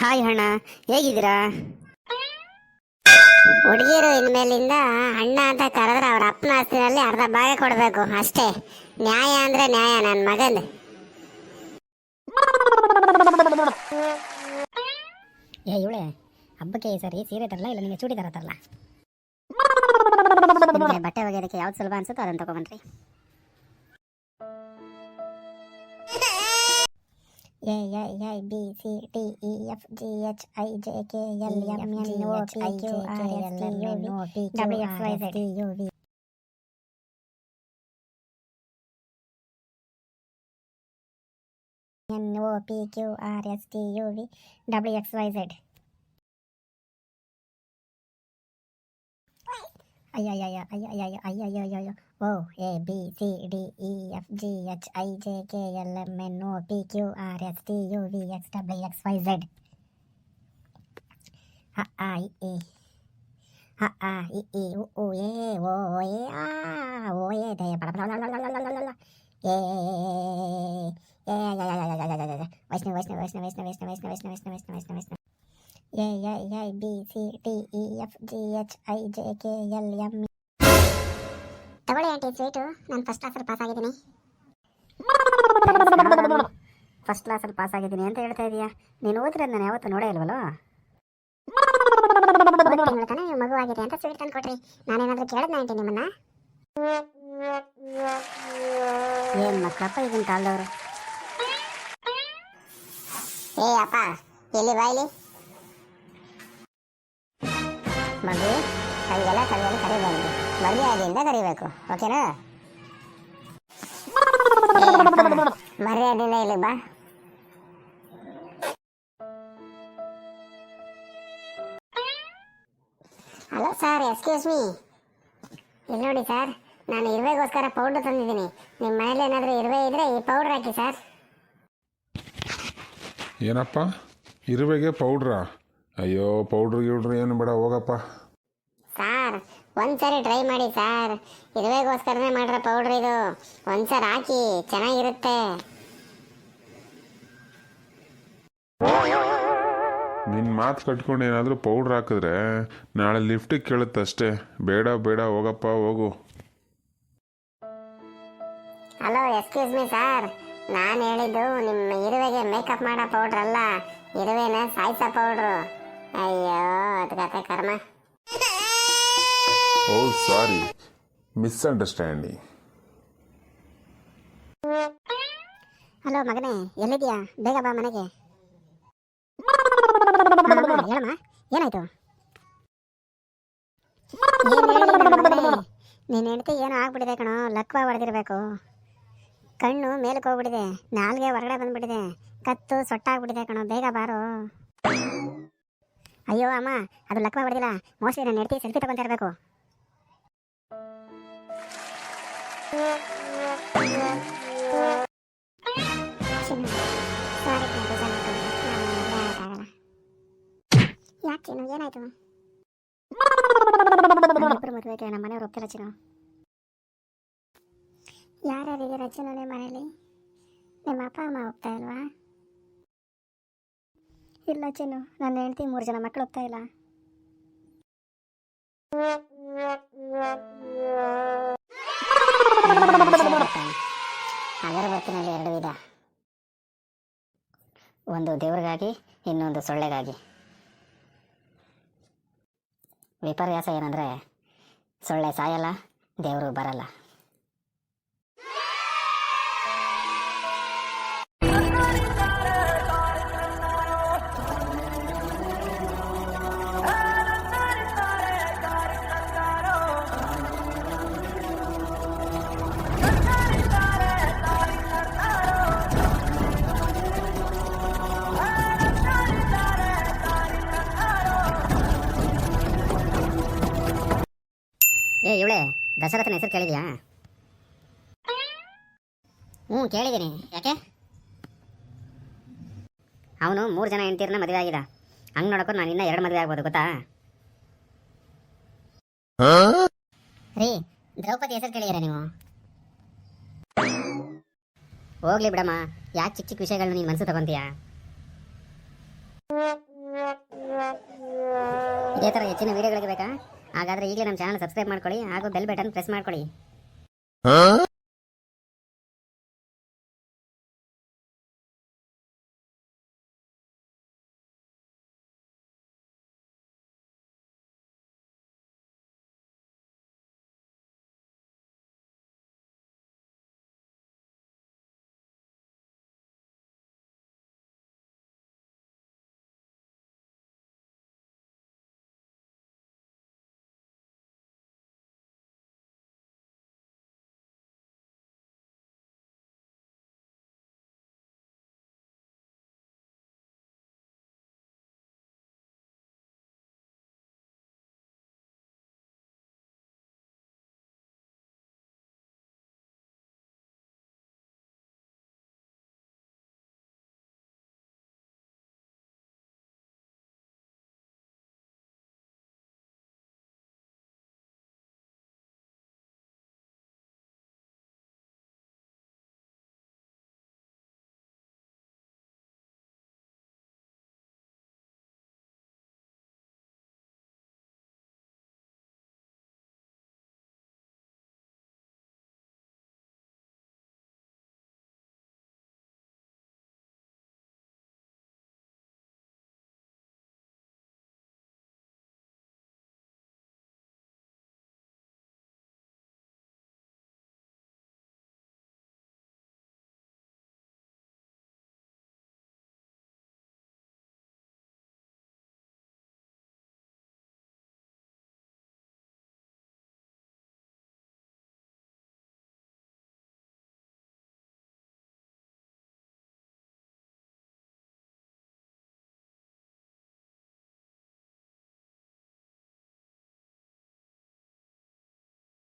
Hi ಅಣ್ಣ, ಹೇಗಿದ್ದೀರಾ? ಹುಡುಗಿರು ಇನ್ಮೇಲಿಂದ ಅಣ್ಣ ಅಂತ ಕರೆದ್ರೆ ಅವ್ರ ಅಪ್ಪನ ಆಸ್ತಿನಲ್ಲಿ ಅರ್ಧ ಭಾಗ ಕೊಡಬೇಕು, ಅಷ್ಟೇ. ನ್ಯಾಯ ಅಂದ್ರೆ ನ್ಯಾಯ ನನ್ನ ಮಗಂದು ಏ, ಇವಳೆ, ಹಬ್ಬಕ್ಕೆ ಸರಿ ಸೀರೆ ತರಲ್ಲ ಇಲ್ಲ ನಿಮಗೆ ಚೂಡಿದಾರ ತರಲ್ಲ ಬಟ್ಟೆ ಒಗೆಯೋದಕ್ಕೆ ಯಾವ್ದು ಸುಲಭ ಅನ್ಸುತ್ತೋ ಅದನ್ನು ತಗೊಬನ್ರಿ A I I B C T E F G H I J K L M N O P Q R S T U V W X Y Z U V N O P Q R S T U V W X Y Z ಅಯ್ಯಯ್ಯಯ್ಯ ಅಯ್ಯಯ್ಯಯ್ಯ O A B C D E F G H I J K L M N O P Q R S T U V X W X Y Z. Ha I E. Ha I E U U E O O E A O E D blah blah blah blah blah blah blah blah. Yeah. Yeah, yeah, yeah, yeah, yeah, yeah, yeah. Vaishnav, Vaishnav, Vaishnav, Vaishnav, Vaishnav, Vaishnav, Vaishnav, Vaishnav, Vaishnav, Vaishnav, Vaishnav. Yeah, yeah, yeah, B, C, D, E, F, G, H, I, J, K, L, M, ತಗೊಳ್ಳಿ aunty sweet ನಾನು first ಕ್ಲಾಸಲ್ಲಿ pass ಆಗಿದ್ದೀನಿ. First ಕ್ಲಾಸಲ್ಲಿ pass ಆಗಿದ್ದೀನಿ ಅಂತ ಹೇಳ್ತಾ ಇದೀಯಾ? ನೀನು ಓದಿರೋದು ನಾನು ಯಾವತ್ತೂ ನೋಡೇ ಇಲ್ವಲ್ಲ? ತಿಂಗಳು ನೀವು ಮಗು ಆಗಿದೆ ಅಂತ ಸ್ವೀಟ್ ತಂದು ಕೊಟ್ರಿ ನಾನೇನಾದ್ರೂ ಕೇಳಿದ್ನ ಆಂಟಿ ನಿಮ್ಮನ್ನ? ಏನು ಮಕ್ಕಳಪ್ಪ ಈಗಿನ ಕಾಲದವರು? ಏ ಅಪ್ಪ ಎಲ್ಲಿ ಬಾಯ್ಲಿ ಮಗು ಹಂಗೆಲ್ಲ ಸರಿಯಾಗಿ ಕರಿಬಾರ್ದು ಮರ್ಯಾದೆಯಿಂದ ಕರಿಬೇಕು, ಓಕೆನಾ? ಮರ್ಯಾದೆಯಿಂದ ಇಲ್ಲಿ ಬಾ. ಹಲೋ ಸರ್ ಎಕ್ಸ್ಕ್ಯೂಸ್ ಮೀ ಇಲ್ಲಿ ನೋಡಿ ಸರ್ ನಾನು ಇರುವೆಗೋಸ್ಕರ ಪೌಡ್ರ್ ತಂದಿದ್ದೀನಿ. ನಿಮ್ಮ ಮನೇಲಿ ಏನಾದರೂ ಇರುವೆ ಇದ್ರೆ ಈ ಪೌಡ್ರ್ ಹಾಕಿ ಸರ್ ಏನಪ್ಪ? ಇರುವೆಗೆ ಪೌಡ್ರಾ ಅಯ್ಯೋ ಪೌಡ್ರ್ ಗಿಡ್ರಿ ಏನು ಬೇಡ, ಹೋಗಪ್ಪ. ಒಂದ್ಸರಿ ಟ್ರೈ ಮಾಡಿ ಸಾರ್. ಇರುವೆಗೋಸ್ಕರನೇ ಮಾಡಿರೋ ಪೌಡ್ರ್ ಇದು. ಒಂದ್ಸರಿ ಹಾಕಿ ಚೆನ್ನಾಗಿರುತ್ತೆ. ನಿನ್ನ ಮಾತು ಕಟ್ಕೊಂಡು ಏನಾದರೂ ಪೌಡ್ರ್ ಹಾಕಿದ್ರೆ ನಾಳೆ ಲಿಫ್ಟಿಗೆ ಕೇಳುತ್ತಷ್ಟೇ. ಬೇಡ ಬೇಡ ಹೋಗಪ್ಪ ಹೋಗು. ಹಲೋ ಎಕ್ಸ್ಕ್ಯೂಸ್ ಮೀ ಸರ್ ನಾನು ಹೇಳಿದ್ದು ನಿಮ್ಮ ಇರುವೆಗೆ ಮೇಕಪ್ ಮಾಡೋ ಪೌಡ್ರ್ ಅಲ್ಲ. ಇರುವೆನ ಸಾಯಿಸೋ ಪೌಡ್ರು ಅಯ್ಯೋ ಅದಕ್ಕೆ ಕರ್ಮ. ಓ ಸಾರಿ ಮಿಸ್ಅಂಡರ್ಸ್ಟ್ಯಾಂಡಿಂಗ್ ಹಲೋ ಮಗನೇ. ಎಲ್ಲಿದ್ಯಾ ಬೇಗ ಬಾ ಮನೆಗೆ. ಹೇಳಮ್ಮ, ಏನಾಯ್ತು? ನೀನ್ ಹೆಂಡತಿ ಏನೋ ಆಗ್ಬಿಟ್ಟಿದೆ ಕಣೋ, ಲಕ್ವ ಹೊಡೆದಿರ್ಬೇಕು. ಕಣ್ಣು ಮೇಲಕ್ಕೆ ಹೋಗ್ಬಿಟ್ಟಿದೆ, ನಾಲ್ಗೆ ಹೊರಗಡೆ ಬಂದ್ಬಿಟ್ಟಿದೆ. ಕತ್ತು ಸೊಟ್ಟಾಗ್ಬಿಟ್ಟಿದೆ ಕಣೋ, ಬೇಗ ಬಾರೋ. ಅಯ್ಯೋ, ಅಮ್ಮ, ಅದು ಲಕ್ವ ಹೊಡೆದಿಲ್ಲ. ಮೋಸ್ಟ್ಲಿ ನನ್ನ ಹೆಂಡತಿ ಸೆಲ್ಫಿ ತಗೊಂತ ಯಾಕೆ ಚಿನ್ನು ಏನಾಯ್ತು ಇಬ್ಬರು ಮದುವೆಗೆ ನಮ್ಮ ಮನೆಯವ್ರು ಒಪ್ತಿಲ್ಲ ಚಿನ್ನು ಯಾರ್ಯಾರಿದ್ದೀರ ಚಿನ್ನು ನಿಮ್ಮ ಮನೇಲಿ ನಿಮ್ಮ ಅಪ್ಪ ಅಮ್ಮ ಹೋಗ್ತಾ ಇಲ್ವಾ ಇಲ್ಲ ಚಿನ್ನು ನನ್ನ ಹೆಂಡತಿ ಮೂರು ಜನ ಮಕ್ಕಳು ಒಪ್ತಾ ಇಲ್ಲ ಅಗರಬತ್ತಿನಲ್ಲಿ ಎರಡು ವಿಧ. ಒಂದು ದೇವ್ರಿಗಾಗಿ ಇನ್ನೊಂದು ಸೊಳ್ಳೆಗಾಗಿ. ವಿಪರ್ಯಾಸ ಏನಂದ್ರೆ ಸೊಳ್ಳೆ ಸಾಯಲ್ಲ ದೇವರು ಬರಲ್ಲ. ದಶರಥನ ಹೆಸರು ಕೇಳಿದ್ಯಾ? ಹ್ಞೂ, ಕೇಳಿದ್ದೀನಿ. ಯಾಕೆ? ಅವನು ಮೂರು ಜನ ಹೆಂಡತಿರನ್ನ ಮದುವೆ ಆಗಿದ. ಹಂಗೆ ನೋಡಕ್ಕೂ ನಾನು ಇನ್ನೂ ಎರಡು ಮದುವೆ ಆಗ್ಬೋದು, ಗೊತ್ತಾ? ರೀ, ದ್ರೌಪದಿ ಹೆಸರು ಕೇಳಿದ್ದೀರಾ ನೀವು? ಹೋಗ್ಲಿ ಬಿಡಮ್ಮ. ಯಾಕೆ ಚಿಕ್ಕ ಚಿಕ್ಕ ವಿಷಯಗಳನ್ನ ನೀನು ಮನಸ್ಸು ತಗೊಂತೀಯಾ? ಇದೇ ಥರ ಹೆಚ್ಚಿನ ವಿಡಿಯೋಗಳಿಗೆ ಬೇಕಾ? ಹಾಗಾದರೆ ಈಗಲೇ ನಮ್ಮ ಚಾನಲ್ ಸಬ್ಸ್ಕ್ರೈಬ್ ಮಾಡ್ಕೊಳ್ಳಿ ಹಾಗೂ ಬೆಲ್ ಬಟನ್ ಪ್ರೆಸ್ ಮಾಡ್ಕೊಳ್ಳಿ.